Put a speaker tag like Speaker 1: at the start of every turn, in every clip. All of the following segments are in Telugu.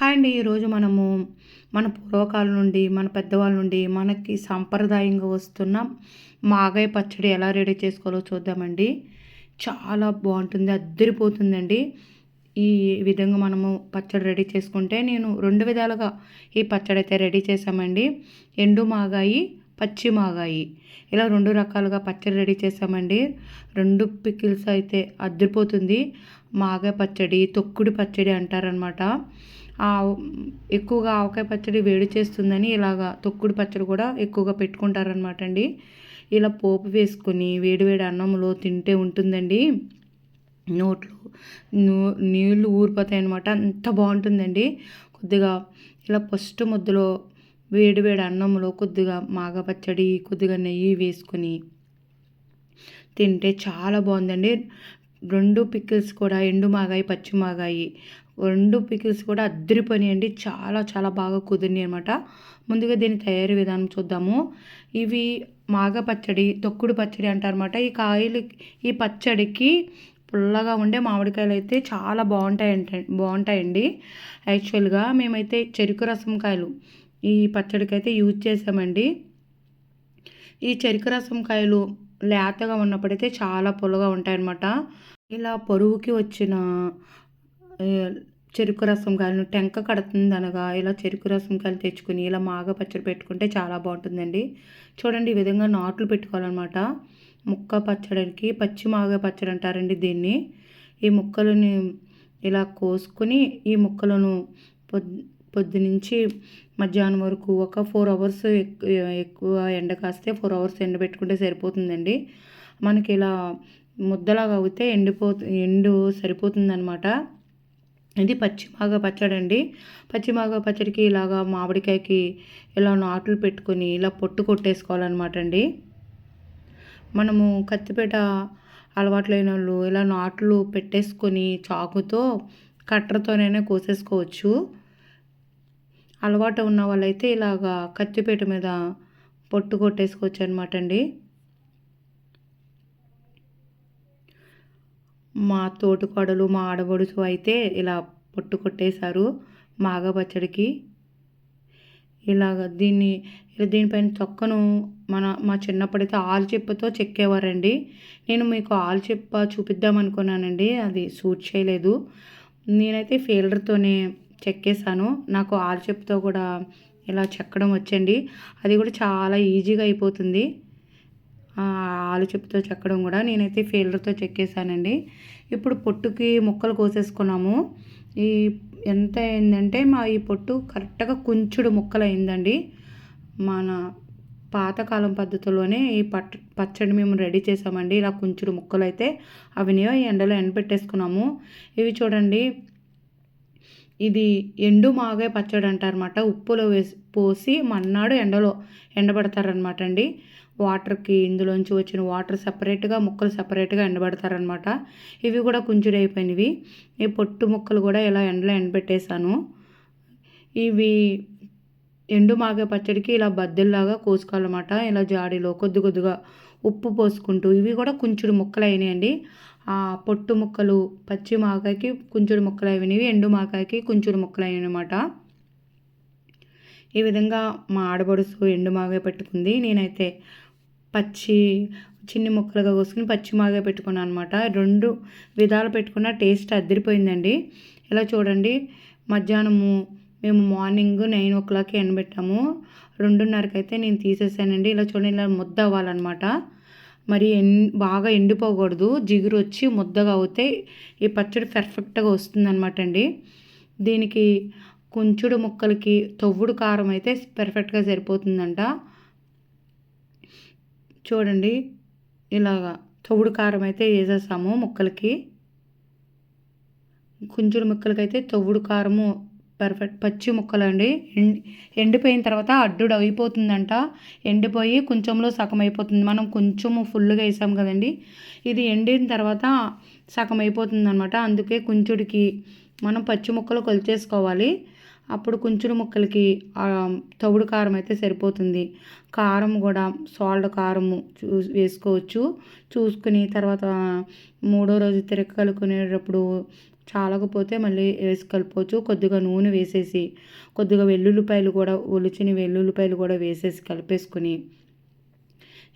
Speaker 1: హాయ్ అండి. ఈరోజు మనము మన పూర్వకాలం నుండి మన పెద్దవాళ్ళ నుండి మనకి సాంప్రదాయంగా వస్తున్న మాగాయ పచ్చడి ఎలా రెడీ చేసుకోవాలో చూద్దామండి. చాలా బాగుంటుంది అద్దరిపోతుందండి. ఈ విధంగా మనము పచ్చడి రెడీ చేసుకుంటే నేను రెండు విధాలుగా ఈ పచ్చడి అయితే రెడీ చేసామండి ఎండు మాగాయి పచ్చి మాగాయి. ఇలా రెండు రకాలుగా పచ్చడి రెడీ చేసామండి రెండు పికిల్స్ అయితే అద్దరిపోతుంది. మాగాయ పచ్చడి తొక్కుడు పచ్చడి అంటారనమాట ఎక్కువగా ఆవకాయ పచ్చడి వేడి చేస్తుందని ఇలాగా తొక్కుడు పచ్చడి కూడా ఎక్కువగా పెట్టుకుంటారనమాట అండి. ఇలా పోపు వేసుకొని వేడివేడి అన్నంలో తింటే ఉంటుందండి. నోట్లో నీళ్ళు ఊరిపోతాయి అనమాట అంత బాగుంటుందండి. కొద్దిగా ఇలా ఫస్ట్ ముద్దలో వేడివేడి అన్నంలో కొద్దిగా మాగా పచ్చడి కొద్దిగా నెయ్యి వేసుకొని తింటే చాలా బాగుందండి. రెండు పికిల్స్ కూడా ఎండు మాగాయి పచ్చి మాగాయి. రెండు పికిల్స్ కూడా అండి. చాలా చాలా బాగా కుదిరినాయి అనమాట ముందుగా దీని తయారీ విధానం చూద్దాము. ఇవి మాగ పచ్చడి తొక్కుడు పచ్చడి అంటారనమాట ఈ కాయలు ఈ పచ్చడికి పుల్లగా ఉండే మామిడికాయలు అయితే చాలా బాగుంటాయంట బాగుంటాయండి. యాక్చువల్గా మేమైతే చెరుకు రసం కాయలు ఈ పచ్చడికి అయితే యూజ్ చేసామండి. ఈ చెరుకు రసం కాయలు లేతగా ఉన్నప్పుడైతే చాలా పుల్లగా ఉంటాయన్నమాట. ఇలా పొరుగుకి వచ్చిన చెరుకు రసం కాయలను టెంక కడుతుంది అనగా ఇలా చెరుకు రసం కాయలు తెచ్చుకుని ఇలా మాగ పచ్చడి పెట్టుకుంటే చాలా బాగుంటుందండి. చూడండి ఈ విధంగా నాట్లు పెట్టుకోవాలన్నమాట. ముక్క పచ్చడికి పచ్చి మాగ పచ్చడి అంటారండి దీన్ని. ఈ ముక్కలని ఇలా కోసుకొని ఈ ముక్కలను పొద్దు పొద్దునుంచి మధ్యాహ్నం వరకు ఒక ఫోర్ అవర్స్ ఎక్కువ ఎండ కాస్తే ఫోర్ అవర్స్ ఎండ పెట్టుకుంటే సరిపోతుందండి. మనకి ఇలా ముద్దలాగా అవుతే ఎండిపోతు ఎండు సరిపోతుందనమాట ఇది పచ్చిమాగ పచ్చడి అండి పచ్చిమాగ పచ్చడికి ఇలాగా మామిడికాయకి ఇలా నాట్లు పెట్టుకొని ఇలా పొట్టు కొట్టేసుకోవాలన్నమాట అండి మనము కత్తిపేట అలవాట్లైన వాళ్ళు ఇలా నాట్లు పెట్టేసుకొని చాకుతో కట్టరతోనైనా కోసేసుకోవచ్చు. అలవాటు ఉన్న వాళ్ళైతే ఇలాగా కత్తిపేట మీద పొట్టు కొట్టేసుకోవచ్చు అనమాట అండి మా తోటికోడలు మా ఆడబడుచు అయితే ఇలా పొట్టు కొట్టేశారు మాగపచ్చడికి ఇలాగ దీన్ని దీనిపైన చొక్కను మన మా చిన్నప్పుడైతే ఆల్చిప్పతో చెక్కేవారండి. నేను మీకు ఆల్చిప్ప చూపిద్దామనుకున్నానండి చూపిద్దాం అనుకున్నానండి అది సూట్ చేయలేదు. నేనైతే ఫీల్డర్తోనే చెక్కేశాను నాకు ఆల్చిప్పతో కూడా ఇలా చెక్కడం వచ్చండి. అది కూడా చాలా ఈజీగా అయిపోతుంది. ఆలు చెప్పుతో చెక్కడం కూడా నేనైతే ఫీల్డర్తో చెక్కేసానండి ఇప్పుడు పొట్టుకి ముక్కలు కోసేసుకున్నాము. ఈ ఎంత అయిందంటే మా ఈ పొట్టు కరెక్ట్గా కుంచుడు ముక్కలు అయిందండి మన పాతకాలం పద్ధతిలోనే ఈ పట్ పచ్చడి మేము రెడీ చేసామండి. ఇలా కుంచుడు ముక్కలు అయితే అవినియో ఎండలో ఎండబెట్టేసుకున్నాము. ఇవి చూడండి. ఇది ఎండు మాగే పచ్చడి అంటారనమాట ఉప్పులో వేసి పోసి మన్నాడు ఎండలో ఎండబెడతారనమాట అండి వాటర్కి ఇందులోంచి వచ్చిన వాటర్ సపరేట్గా ముక్కలు సపరేట్గా ఎండబెడతారనమాట ఇవి కూడా కుంచుడైపోయినవి ఈ పొట్టు ముక్కలు కూడా ఇలా ఎండలో ఎండబెట్టేశాను. ఇవి ఎండు మాగే పచ్చడికి ఇలా బద్దెల్లాగా కోసుకోవాలన్నమాట. ఇలా జాడీలో కొద్ది కొద్దిగా ఉప్పు పోసుకుంటూ ఇవి కూడా కుంచుడు ముక్కలు అయినాయండి ఆ పొట్టు ముక్కలు పచ్చి మాకాయకి కుంచుడు ముక్కలు అయినవి ఎండు మాకాయకి కుంచుడు ముక్కలు అయినమాట ఈ విధంగా మా ఆడబడుసు ఎండు మాగాయ పెట్టుకుంది. నేనైతే పచ్చి చిన్ని ముక్కలుగా కోసుకుని పచ్చి మాగా పెట్టుకున్నాను అనమాట రెండు విధాలు పెట్టుకున్న టేస్ట్ అద్దరిపోయిందండి ఇలా చూడండి మధ్యాహ్నము మేము మార్నింగ్ నైన్ ఓ క్లాక్కి ఎండబెట్టాము. రెండున్నరకి అయితే నేను తీసేసానండి. ఇలా చూడండి ఇలా ముద్ద అవ్వాలన్నమాట. మరి ఎన్ బాగా ఎండిపోకూడదు. జిగురు వచ్చి ముద్దగా అవుతే ఈ పచ్చడి పెర్ఫెక్ట్గా వస్తుందన్నమాట అండి దీనికి కుంచుడు ముక్కలకి తవ్వుడు కారం అయితే పెర్ఫెక్ట్గా సరిపోతుందంట. చూడండి. ఇలాగా తవుడు కారం అయితే వేసేసాము ముక్కలకి. కుంచుడు ముక్కలకి అయితే తవ్వుడు కారము పర్ఫెక్ట్ పచ్చి ముక్కలు అండి ఎండిపోయిన తర్వాత అడ్డుడు అయిపోతుందంట. ఎండిపోయి కొంచెంలో సగం అయిపోతుంది. మనం కొంచెము ఫుల్గా వేసాం కదండి. ఇది ఎండిన తర్వాత సగం అయిపోతుంది అనమాట అందుకే కుంచుడికి మనం పచ్చి ముక్కలు కొలిచేసుకోవాలి. అప్పుడు కుంచుడు ముక్కలకి తవుడు కారం అయితే సరిపోతుంది. కారం కూడా సాల్ట్ కారము చూ వేసుకోవచ్చు. చూసుకుని తర్వాత మూడో రోజు తిరగ కలుకునేటప్పుడు చాలకపోతే మళ్ళీ వేసి కలుపుకోవచ్చు. కొద్దిగా నూనె వేసేసి కొద్దిగా వెల్లుల్లిపాయలు కూడా ఒలిచిన వెల్లుల్లిపాయలు కూడా వేసేసి కలిపేసుకుని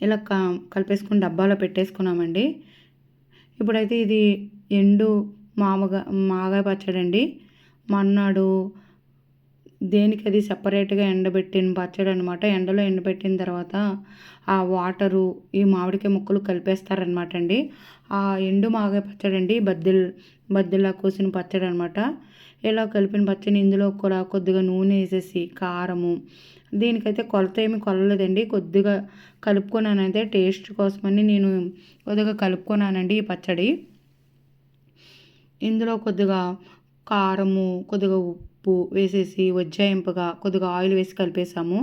Speaker 1: ఇలా క కలిపేసుకుని డబ్బాలో పెట్టేసుకున్నామండి. ఇప్పుడైతే ఇది ఎండు మామగా మాగాయ పచ్చడి అండి మన్నాడు దేనికి అది సపరేట్గా ఎండబెట్టిన పచ్చడి అనమాట ఎండలో ఎండబెట్టిన తర్వాత ఆ వాటరు ఈ మామిడికాయ ముక్కలు కలిపేస్తారనమాట అండి. ఆ ఎండు మాగాయ పచ్చడి అండి. బద్దెల్ బద్దెలా కోసిన పచ్చడి అనమాట ఇలా కలిపిన పచ్చడి ఇందులో కూడా కొద్దిగా నూనె వేసేసి కారము దీనికైతే కొలత ఏమి కొలలేదండి కొద్దిగా కలుపుకున్నానైతే టేస్ట్ కోసమని నేను కొద్దిగా కలుపుకున్నానండి ఈ పచ్చడి. ఇందులో కొద్దిగా కారము కొద్దిగా ఉప్పు వేసేసి వజ్జాయింపుగా కొద్దిగా ఆయిల్ వేసి కలిపేసాము.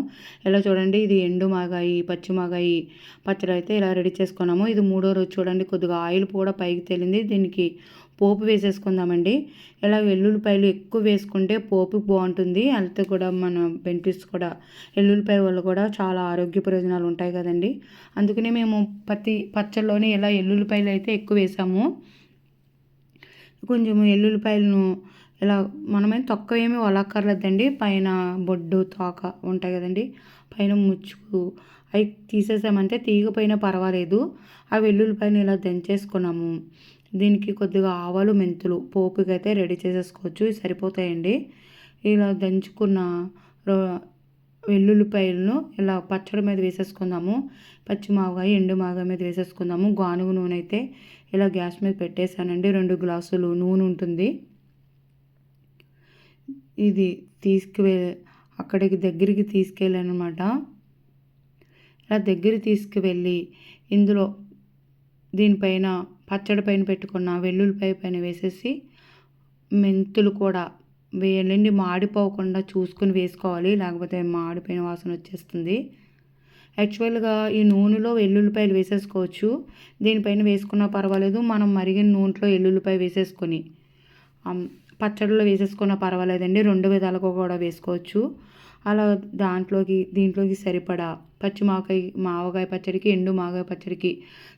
Speaker 1: ఇలా చూడండి ఇది ఎండు మాగాయి పచ్చి మాగాయి పచ్చడి అయితే ఇలా రెడీ చేసుకున్నాము. ఇది మూడో రోజు చూడండి కొద్దిగా ఆయిల్ కూడా పైకి తేలింది. దీనికి పోపు వేసేసుకుందామండి. ఇలా వెల్లుల్లిపాయలు ఎక్కువ వేసుకుంటే పోపు బాగుంటుంది. హెల్త్ కూడా మన బెనిఫిట్స్ కూడా. వెల్లుల్లిపాయ వల్ల కూడా చాలా ఆరోగ్య ప్రయోజనాలు ఉంటాయి కదండి. అందుకనే మేము ప్రతి పచ్చళ్ళలోనే ఇలా ఎల్లుల్లిపాయలు అయితే ఎక్కువ వేసాము. కొంచెం ఎల్లుల్లిపాయలను ఇలా మనమే తొక్క ఏమి వలక్కర్లేదండి పైన బొడ్డు తోక ఉంటాయి కదండి. పైన ముచ్చుకు అవి తీసేసామంటే తీగపోయినా పర్వాలేదు. ఆ వెల్లుల్లిపాయను ఇలా దంచేసుకున్నాము. దీనికి కొద్దిగా ఆవాలు మెంతులు పోపుకి అయితే రెడీ చేసేసుకోవచ్చు. సరిపోతాయండి. ఇలా దంచుకున్న వెల్లుల్లిపాయలను ఇలా పచ్చడి మీద వేసేసుకుందాము. పచ్చి మాగాయ ఎండు మాగాయ మీద వేసేసుకుందాము. గానుగు నూనె అయితే ఇలా గ్యాస్ మీద పెట్టేశానండి. రెండు గ్లాసులు నూనె ఉంటుంది. ఇది తీసుకువె అక్కడికి దగ్గరికి తీసుకెళ్ళానమాట. ఇలా దగ్గర తీసుకువెళ్ళి ఇందులో దీనిపైన పచ్చడి పైన పెట్టుకున్న వెల్లుల్లిపాయ పైన వేసేసి మెంతులు కూడా వేయండి మాడిపోకుండా చూసుకుని వేసుకోవాలి. లేకపోతే మాడిపోయిన వాసన వచ్చేస్తుంది. యాక్చువల్గా ఈ నూనెలో వెల్లుల్లిపాయలు వేసేసుకోవచ్చు. దీనిపైన వేసుకున్నా పర్వాలేదు. మనం మరిగిన నూనెలో వెల్లుల్లిపాయ వేసేసుకొని. పచ్చడిలో వేసేసుకున్న పర్వాలేదండి. రెండు విధాలుగా కూడా వేసుకోవచ్చు. అలా దాంట్లోకి దీంట్లోకి సరిపడా పచ్చి మాకాయ మావకాయ పచ్చడికి ఎండు మావకాయ పచ్చడికి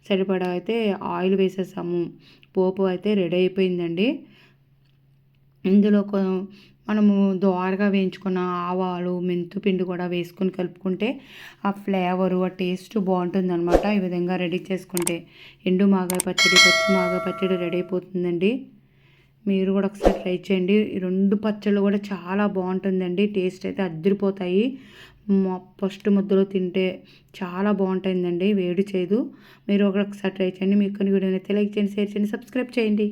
Speaker 1: సరిపడా అయితే ఆయిల్ వేసేసాము. పోపు అయితే రెడీ అయిపోయిందండి. ఇందులో మనము దోరగా వేయించుకున్న ఆవాలు మెంతు పిండి కూడా వేసుకొని కలుపుకుంటే ఆ ఫ్లేవరు ఆ టేస్ట్ బాగుంటుంది అనమాట ఈ విధంగా రెడీ చేసుకుంటే ఎండు మాగాయ పచ్చడి పచ్చి మాగాయ పచ్చడి రెడీ అయిపోతుందండి. మీరు కూడా ఒకసారి ట్రై చేయండి. ఈ రెండు పచ్చళ్ళు కూడా చాలా బాగుంటుందండి. టేస్ట్ అయితే అద్దరిపోతాయి ఫస్ట్ ముద్దలో తింటే చాలా బాగుంటుందండి. వేడి చేయదు మీరు ఒకసారి ట్రై చేయండి. మీకు కొన్ని వీడియోని అయితే లైక్ చేయండి షేర్ చేయండి సబ్స్క్రైబ్ చేయండి.